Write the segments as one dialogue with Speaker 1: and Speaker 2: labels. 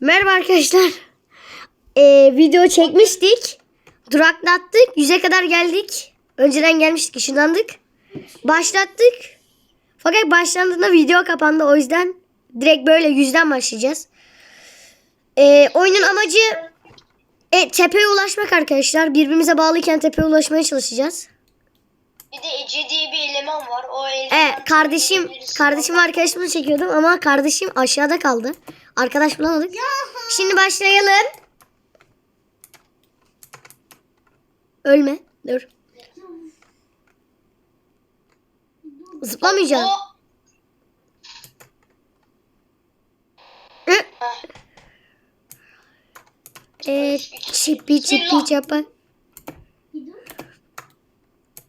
Speaker 1: Merhaba arkadaşlar. Ee, video çekmiştik. Duraklattık. Yüze kadar geldik. Önceden gelmiştik. ışınlandık. Başlattık. Fakat başlandığında video kapandı. O yüzden direkt böyle yüzden başlayacağız. Ee, oyunun amacı e, tepeye ulaşmak arkadaşlar. Birbirimize bağlıyken tepeye ulaşmaya çalışacağız.
Speaker 2: Bir de Ece diye bir eleman var. O eleman
Speaker 1: Evet kardeşim kardeşim arkadaşımı çekiyordum ama kardeşim aşağıda kaldı. Arkadaş bulamadık. Şimdi başlayalım. Ölme. Dur. Zıplamayacağım.
Speaker 2: O...
Speaker 1: Hı.
Speaker 2: Heh,
Speaker 1: Ee, çipi çipi çapa.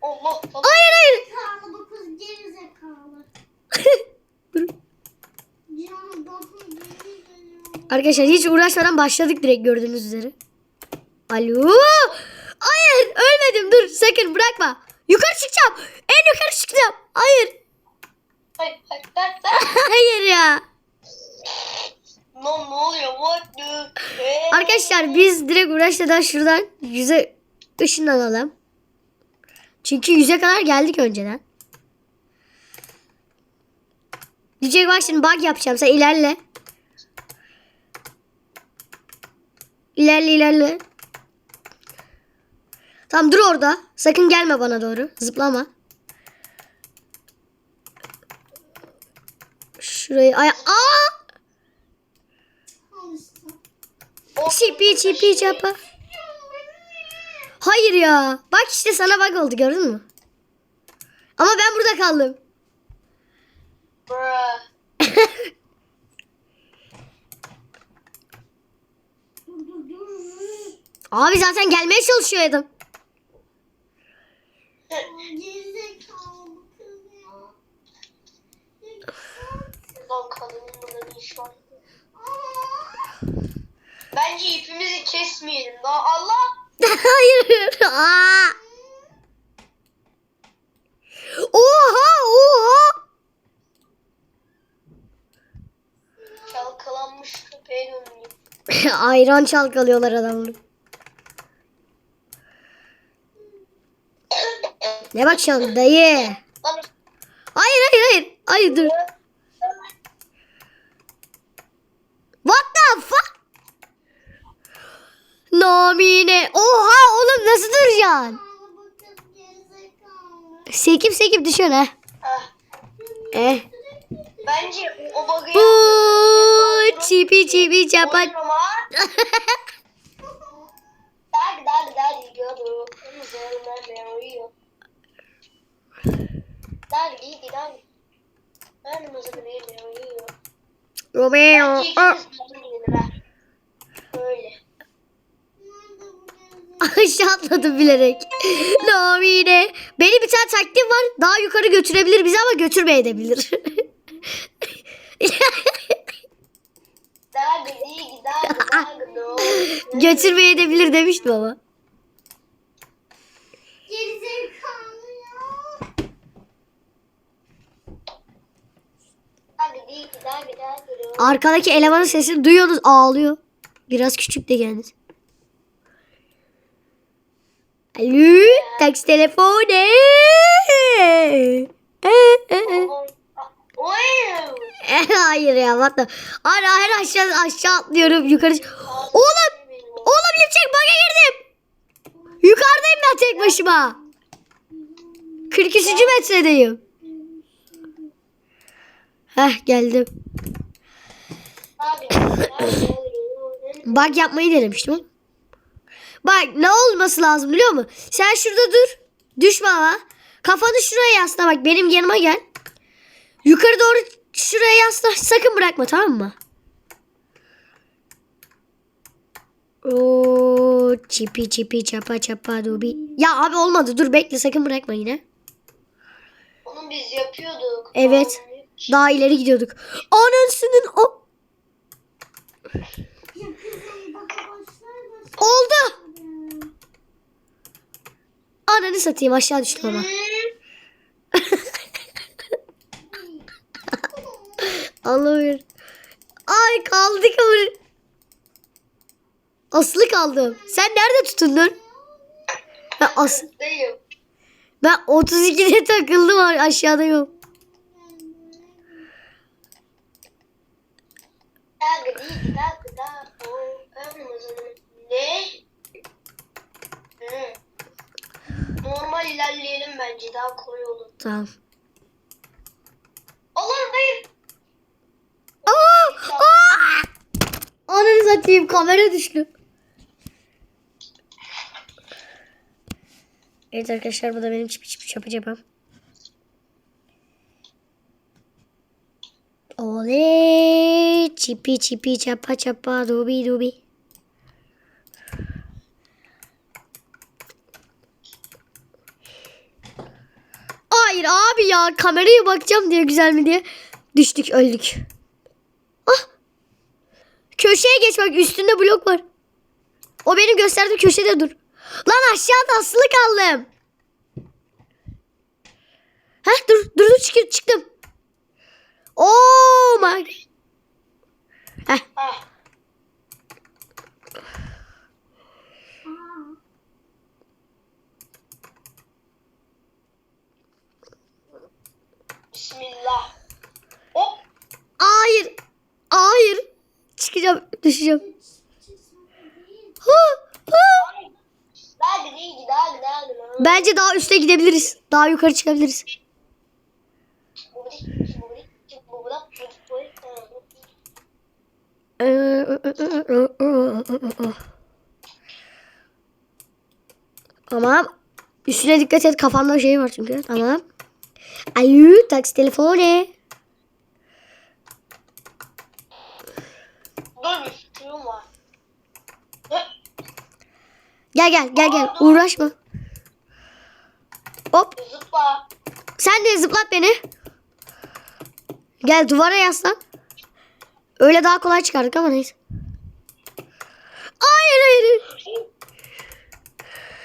Speaker 2: Allah Allah.
Speaker 1: Hayır hayır.
Speaker 3: Zekalı bu kız geri zekalı.
Speaker 1: Dur.
Speaker 3: Canım bakın geri geliyor.
Speaker 1: Arkadaşlar hiç uğraşmadan başladık direkt gördüğünüz üzere. Alo. Hayır ölmedim dur sakın bırakma. Yukarı çıkacağım. En yukarı çıkacağım. Hayır.
Speaker 2: Hayır hayır ver.
Speaker 1: Hayır ya.
Speaker 2: Lan ne oluyor? What the?
Speaker 1: Arkadaşlar biz direkt uğraşmadan şuradan yüze ışınlanalım. Çünkü yüze kadar geldik önceden. Diyecek bak şimdi bug yapacağım. Sen ilerle. İlerle ilerle. Tamam dur orada. Sakın gelme bana doğru. Zıplama. Şurayı ay Aa! Çipi çipi çapa. Hayır ya. Bak işte sana bug oldu gördün mü? Ama ben burada kaldım.
Speaker 2: Bruh.
Speaker 3: Dur dur dur.
Speaker 1: Abi zaten gelmeye çalışıyor adam.
Speaker 3: Geri zekalı bu kız ya.
Speaker 2: Lan kadının burada ne iş var?
Speaker 3: Aa!
Speaker 2: Bence ipimizi kesmeyelim. Daha Allah.
Speaker 1: Hayır. Aa. Oha oha.
Speaker 2: Çalkalanmış köpeğe döndüm.
Speaker 1: Ayran çalkalıyorlar adamları. Ne bakıyorsun dayı? Hayır hayır hayır. Hayır dur. What the fuck? Nomine. Oha oğlum nasıl duracaksın? Sekip sekip düşüyorsun ha.
Speaker 2: Heh.
Speaker 1: Eh.
Speaker 2: Bence o bug'ı
Speaker 1: Bu çipi çipi çapa.
Speaker 2: Oynama. Dag dag dag gidiyordu. Üzerime veriyor. Dag gidi dag. Ben üzerime veriyor.
Speaker 1: Romeo. Ah.
Speaker 2: Böyle.
Speaker 1: Aşağı atladım bilerek. Nomine. Benim bir tane taktiğim var. Daha yukarı götürebilir bizi ama götürmeyebilir. Götürmeyebilir demiştim ama.
Speaker 3: Geri zekalı ya.
Speaker 2: Dag gidi dag dag no.
Speaker 1: Arkadaki elemanın sesini duyuyorsunuz ağlıyor. Biraz küçük de kendisi. Alo, taksi telefonu. Eh, eh, eh. Eh, Hayır ya the. Ara her aşağı aşağı atlıyorum yukarı. Oğlum, oğlum lipçek bug'a girdim. Yukarıdayım ben tek başıma. 43. metredeyim. Heh geldim.
Speaker 2: Abi, abi,
Speaker 1: Bug yapmayı denemiştim. Bak ne olması lazım biliyor musun? Sen şurada dur. Düşme ama. Kafanı şuraya yasla bak benim yanıma gel. Yukarı doğru şuraya yasla. Sakın bırakma tamam mı? Oo, çipi çipi çapa çapa dubi. Ya abi olmadı dur bekle sakın bırakma yine.
Speaker 2: Onu biz yapıyorduk.
Speaker 1: Evet. Daha ileri gidiyorduk. Anasının o. Oldu. Ananı satayım aşağı düştüm ama. Allah'ım. Ay kaldık ama. Asılı kaldım. Sen nerede tutundun? Ben, as ben 32'de takıldım aşağıda yok.
Speaker 2: Dakika değil dakika da. O ömrümüzün ne? Hı. Normal ilerleyelim bence daha kolay olur.
Speaker 1: Tamam.
Speaker 2: Olur dayım.
Speaker 1: Aa! Aa! Ananı satayım kamera düştü. Evet arkadaşlar bu da benim çipi çipi çapı. Oley çipi çipi çapa çapa dubi dubi. Hayır ya kameraya bakacağım diye güzel mi diye düştük öldük. Ah Köşeye geç bak üstünde blok var. O benim gösterdiğim köşede dur. Lan aşağıda asılı kaldım. Heh dur dur dur çık, çıktım. Oh my. Heh
Speaker 2: Ah. Bismillah. Hop.
Speaker 1: hayır. Hayır. Çıkacağım düşeceğim. Bence daha üste gidebiliriz. Daha yukarı çıkabiliriz. Tamam. Üstüne dikkat et kafanda şey var çünkü. Tamam. Ayı taksi telefonu.
Speaker 2: Dur bir fikrim var. Hı,
Speaker 1: Gel gel gel gel. Uğraşma. Hop.
Speaker 2: Zıpla.
Speaker 1: Sen de zıplat beni. Gel duvara yaslan. Öyle daha kolay çıkardık ama neyse. Hayır. hayır.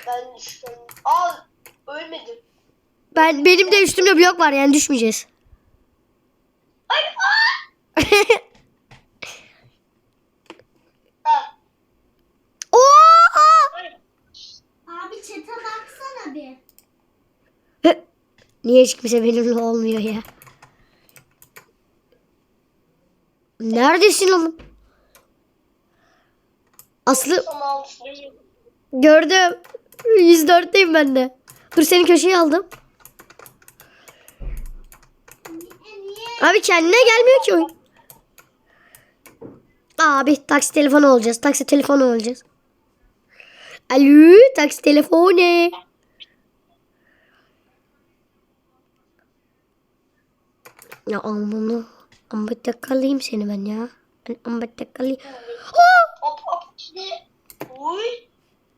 Speaker 2: Ben düştüm. Al. Ölmedim.
Speaker 1: Ben benim de üstümde blok var yani düşmeyeceğiz.
Speaker 2: Ay aa. Ha.
Speaker 1: Oo! aa!
Speaker 2: ay.
Speaker 3: Abi çete baksana bir.
Speaker 1: Niye hiç kimse benimle olmuyor ya? Neredesin oğlum? Aslı gördüm. 104'teyim ben de. Dur seni köşeye aldım. Abi kendine gelmiyor ki oyun. Abi taksi telefonu olacağız. Taksi telefonu olacağız. Alo taksi telefonu. Ya amına. Ambette kalayım seni ben ya. Ben kalayım. Aa!
Speaker 2: Hop hop. Şimdi. Uy.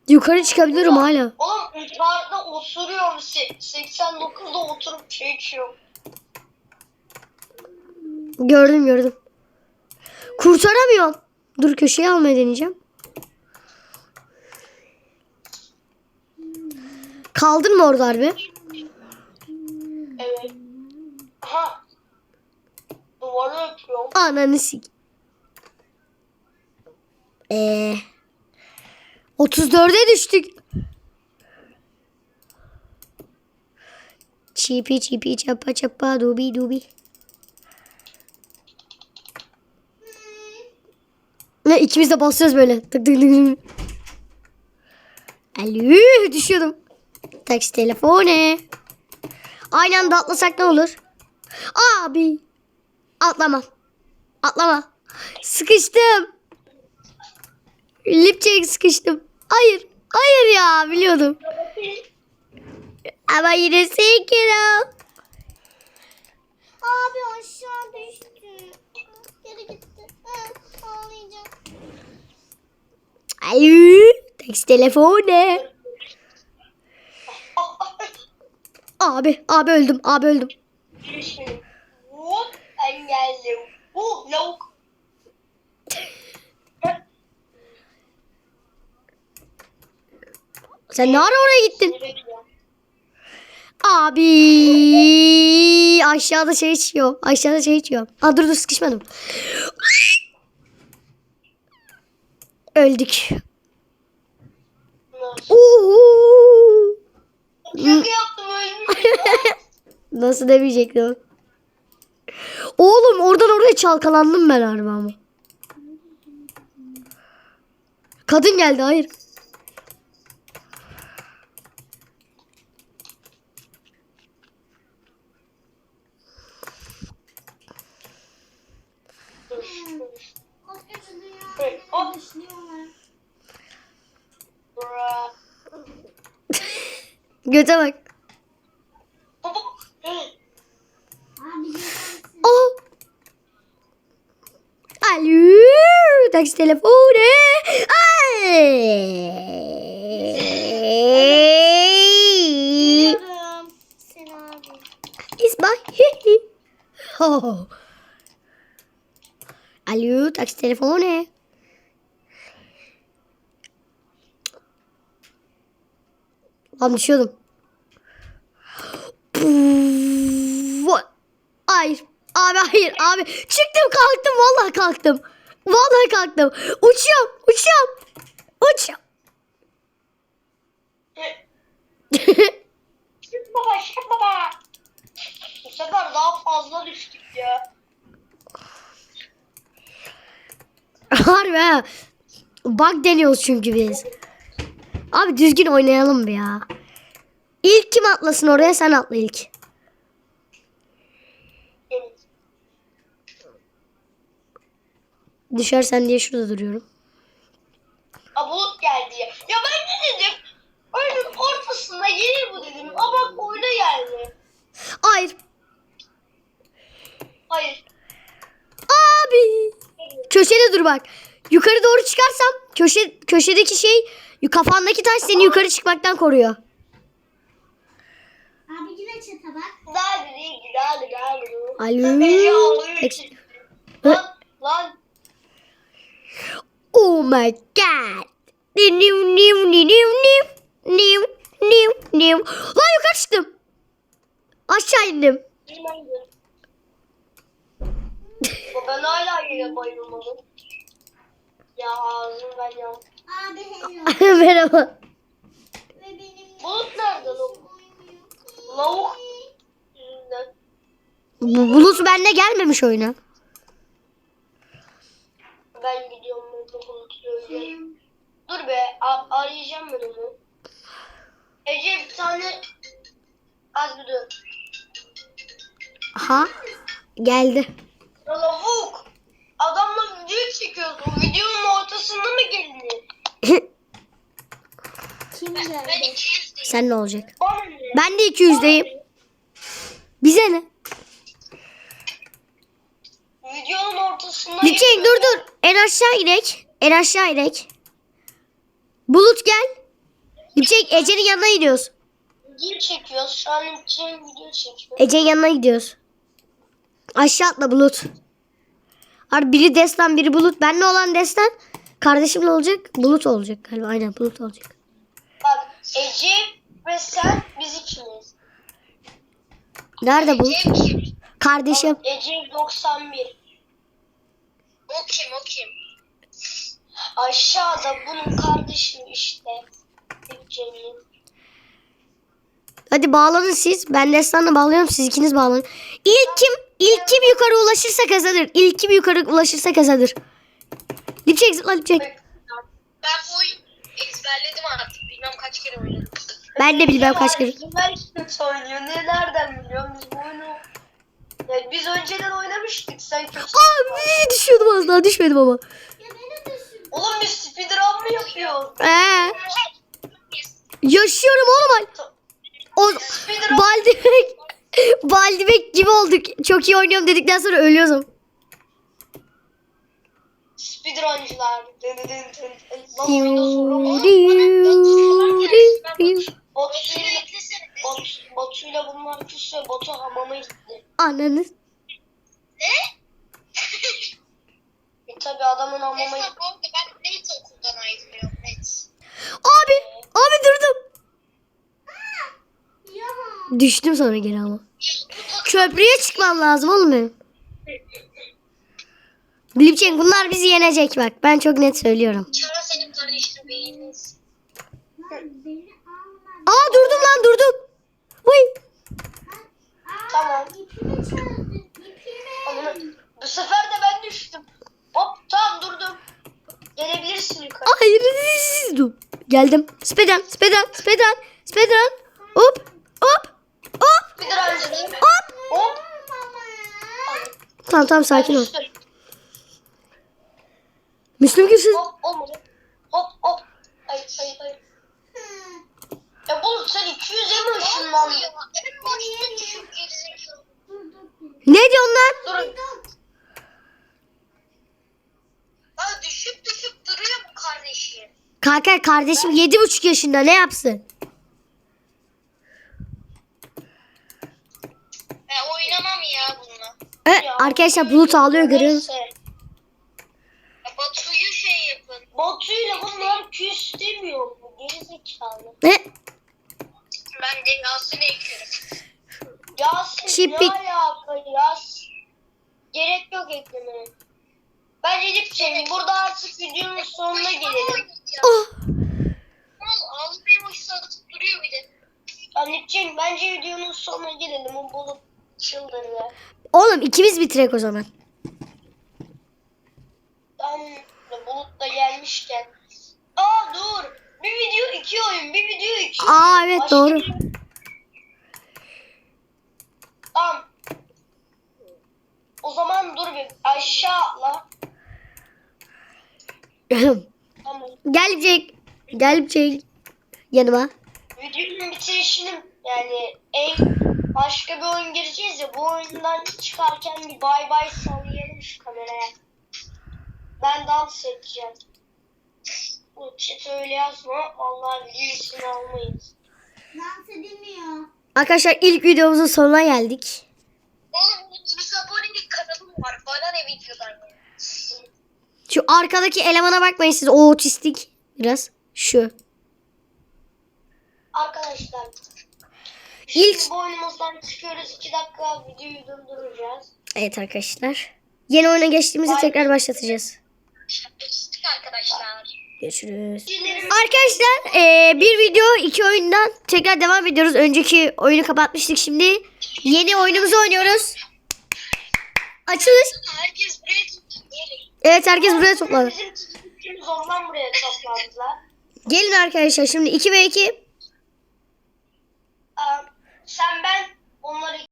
Speaker 1: Yukarı çıkabilirim hala.
Speaker 2: Oğlum yukarıda oturuyorum. Se- 89'da oturup çay içiyorum.
Speaker 1: Gördüm gördüm. Kurtaramıyorum. Dur köşeye almaya deneyeceğim. Kaldın mı orada harbi?
Speaker 2: Evet. Aha. Duvara öpüyorum.
Speaker 1: Ananı sik. Ee, 34'e düştük. Çipi çipi çapa çapa dubi dubi. Ne ikimiz de basıyoruz böyle. Tık tık tık. Alo düşüyordum. Taksi telefonu. Aynı anda atlasak ne olur? Abi. Atlama. Atlama. Sıkıştım. Lipçek sıkıştım. Hayır. Hayır ya biliyordum. Ama yine sekirim.
Speaker 3: Abi aşağı düştü. Geri gitti. Ağlayacağım.
Speaker 1: Alo. Taksi telefonu. Abi. Abi öldüm. Abi öldüm.
Speaker 2: Lavuk.
Speaker 1: Sen ne ara oraya gittin? Abi aşağıda şey içiyor. Aşağıda şey içiyor. Aa dur dur sıkışmadım. Öldük.
Speaker 2: Uhu.
Speaker 1: Nasıl demeyecektim. Oğlum oradan oraya çalkalandım ben harbi. Kadın geldi hayır.
Speaker 3: Koskoca
Speaker 2: Evet,
Speaker 3: dünyayı
Speaker 2: hop.
Speaker 3: dışlıyorlar.
Speaker 2: Bra.
Speaker 1: Göte bak.
Speaker 2: Baba.
Speaker 3: Abi gelsin.
Speaker 1: Oh. Alo. Taksi telefonu. Ay. İsmail. Oh. Alo taksi telefonu. Lan düşüyordum. Hayır. Abi hayır abi. Çıktım kalktım vallahi kalktım. Vallahi kalktım. Uçuyorum uçuyorum. Uçuyorum.
Speaker 2: Şık baba şık baba. Bu sefer daha fazla düştük ya.
Speaker 1: Harbi ha. Bug deniyoruz çünkü biz. Abi düzgün oynayalım bir ya. İlk kim atlasın oraya sen atla ilk.
Speaker 2: Evet.
Speaker 1: Düşersen diye şurada duruyorum.
Speaker 2: Aa, bulut geldi ya. Ya ben ne dedim? Oyunun ortasında gelir bu dedim. Ama bak oyuna geldi.
Speaker 1: Hayır.
Speaker 2: Hayır.
Speaker 1: Abi. Köşede dur bak. Yukarı doğru çıkarsam köşe köşedeki şey kafandaki taş seni yukarı çıkmaktan koruyor.
Speaker 3: Abi yine çete bak.
Speaker 2: Daha değil, daha değil, daha değil.
Speaker 1: Alo.
Speaker 2: Lan, lan.
Speaker 1: Oh my god. Niu niu niu niu niu niu niu niu. Lan yukarı çıktım. Aşağı indim.
Speaker 2: Ben hala yine bayılmadım. Ya ağzım ben ya.
Speaker 3: Abi hello.
Speaker 1: Merhaba.
Speaker 3: Ve benim
Speaker 2: Bulut nerede lan? Lavuk
Speaker 1: bulut bende gelmemiş oyuna.
Speaker 2: Ben gidiyorum Bulut'u söyleyeyim. Dur be arayacağım ben onu. Ece bir tane az bir dur.
Speaker 1: Aha. Geldi.
Speaker 2: Ya Lavuk. Adamla video çekiyorsun. Videonun ortasında mı geldin?
Speaker 3: Kim
Speaker 2: Ben
Speaker 3: geldi?
Speaker 2: 200 değilim.
Speaker 1: Sen ne olacak? Ben de 200'deyim. Bize ne?
Speaker 2: Videonun ortasında
Speaker 1: Lütfen dur dur. En aşağı inek. En aşağı inek. Bulut gel. Lütfen Ece'nin yanına gidiyoruz.
Speaker 2: Video çekiyoruz. Şu an için video çekiyor.
Speaker 1: Ece'nin yanına gidiyoruz. Aşağı atla Bulut. Abi biri Destan biri Bulut. Benle olan Destan. Kardeşimle olacak. Bulut olacak galiba. Aynen Bulut olacak.
Speaker 2: Bak Ece ve sen biz ikimiz.
Speaker 1: Nerede Bulut?
Speaker 2: Ece?
Speaker 1: Kardeşim.
Speaker 2: Ece 91. O kim o kim? Aşağıda bunun kardeşi işte. Ece'nin.
Speaker 1: Hadi bağlanın siz. Ben Destan'la bağlıyorum. Siz ikiniz bağlanın. İlk kim ilk kim yukarı ulaşırsa kazanır. İlk kim yukarı ulaşırsa kazanır. Dipçek zıpla dipçek.
Speaker 2: Ben bu oyunu ezberledim artık. Bilmem kaç kere oynadım.
Speaker 1: Ben de bilmem kaç kere.
Speaker 2: Bizimler kötü oynuyor. Ne nereden biliyorum biz bu oyunu? Yani biz önceden oynamıştık. Sen kötü.
Speaker 1: Abi düşüyordum az daha düşmedim ama.
Speaker 3: Ya beni düşün.
Speaker 2: Oğlum biz speedrun mı yapıyoruz?
Speaker 1: Ee, yaşıyorum oğlum. O
Speaker 2: Speedrun.
Speaker 1: Baldibek Baldibek gibi olduk. Çok iyi oynuyorum dedikten sonra ölüyoruz.
Speaker 2: Speedruncular. Dın dın dın dın. Lan oyunda sorun gitti.
Speaker 1: Ananı.
Speaker 2: E tabi adamın gitti.
Speaker 4: ben net okuldan ayrılıyorum net.
Speaker 1: Abi, abi durdum.
Speaker 3: Ya.
Speaker 1: Düştüm sonra geri ama. Köprüye çıkmam lazım oğlum benim. Bilipçen bunlar bizi yenecek bak. Ben çok net söylüyorum.
Speaker 4: Çara senin kardeşin beyniniz.
Speaker 3: Lan beni alma.
Speaker 1: Aa durdum lan durdum. Vay.
Speaker 2: Tamam.
Speaker 3: İpimi çözdüm. İpimi.
Speaker 2: Onu- Bu sefer de ben düştüm. Hop tamam durdum. Gelebilirsin yukarı.
Speaker 1: Hayır. Dur. Geldim. Speedrun. Speedrun. Speedrun. Speedrun. Hop. Hop. Hop.
Speaker 2: Bir daha.
Speaker 1: Hop.
Speaker 2: Hop.
Speaker 1: Tamam tamam sakin ol. Müslüm Gürses.
Speaker 2: Hop olmadı. Hop hop. Hayır hayır hayır. Ya Bulut sen 200'e mi ışınlandın?
Speaker 1: Ne diyorsun lan?
Speaker 2: Durun.
Speaker 4: Ya düşüp düşüp duruyor bu kardeşim.
Speaker 1: Kanka kardeşim yedi buçuk yaşında ne yapsın?
Speaker 4: Ben oynamam ya bununla.
Speaker 1: E, arkadaşlar Bulut ağlıyor görüyor musun?
Speaker 2: Neyse.
Speaker 4: Ya Batu'yu şey yapın.
Speaker 2: Batu'yla bunlar küs demiyor mu? Gerizekalı.
Speaker 1: Ne?
Speaker 4: Ben de Yasin'e ekliyorum.
Speaker 2: Yasin
Speaker 1: Çipik.
Speaker 2: ne alaka Yas? Gerek yok eklemeye. Bence Elif'ciğim burada artık videonun sonuna gelelim.
Speaker 1: Oh.
Speaker 4: Mal ağlamaya başladı duruyor bir de.
Speaker 2: Elif'ciğim bence videonun sonuna gelelim. O bulup çıldırdı.
Speaker 1: Oğlum ikimiz bitirek o zaman.
Speaker 2: Ben de Bulut da gelmişken. Aa dur. Bir video iki oyun. Bir video iki oyun.
Speaker 1: Aa, evet,
Speaker 2: Başka
Speaker 1: doğru.
Speaker 2: bir- Tamam. O zaman dur bir aşağı atla. Tamam.
Speaker 1: Gel Cenk. Gel Cenk. Yanıma.
Speaker 2: Videonun bitirişini yani en başka bir oyun gireceğiz ya bu oyundan çıkarken bir bay bay sallayalım şu kameraya. Ben dans edeceğim. Bu chat öyle yazma. Vallahi video ismini almayız.
Speaker 3: Dans edilmiyor.
Speaker 1: Arkadaşlar ilk videomuzun sonuna geldik.
Speaker 4: Oğlum bu 100 abonelik kanalım var. Bana ne videodan ya?
Speaker 1: Şu arkadaki elemana bakmayın siz. O otistik. Biraz. Şu.
Speaker 2: Arkadaşlar.
Speaker 1: İlk-
Speaker 2: Şimdi bu oyunumuzdan çıkıyoruz. 2 dakika videoyu durduracağız.
Speaker 1: Evet arkadaşlar. Yeni oyuna geçtiğimizde
Speaker 2: Bay-
Speaker 1: tekrar başlatacağız.
Speaker 4: Şapkasızlık arkadaşlar.
Speaker 1: Görüşürüz. Arkadaşlar eee, bir video iki oyundan tekrar devam ediyoruz. Önceki oyunu kapatmıştık şimdi. Yeni oyunumuzu oynuyoruz. Açılış.
Speaker 4: Herkes buraya.
Speaker 1: Evet herkes buraya toplandı.
Speaker 2: Bizim ondan buraya toplandılar.
Speaker 1: Gelin arkadaşlar şimdi 2 ve 2.
Speaker 2: Aa, sen ben onları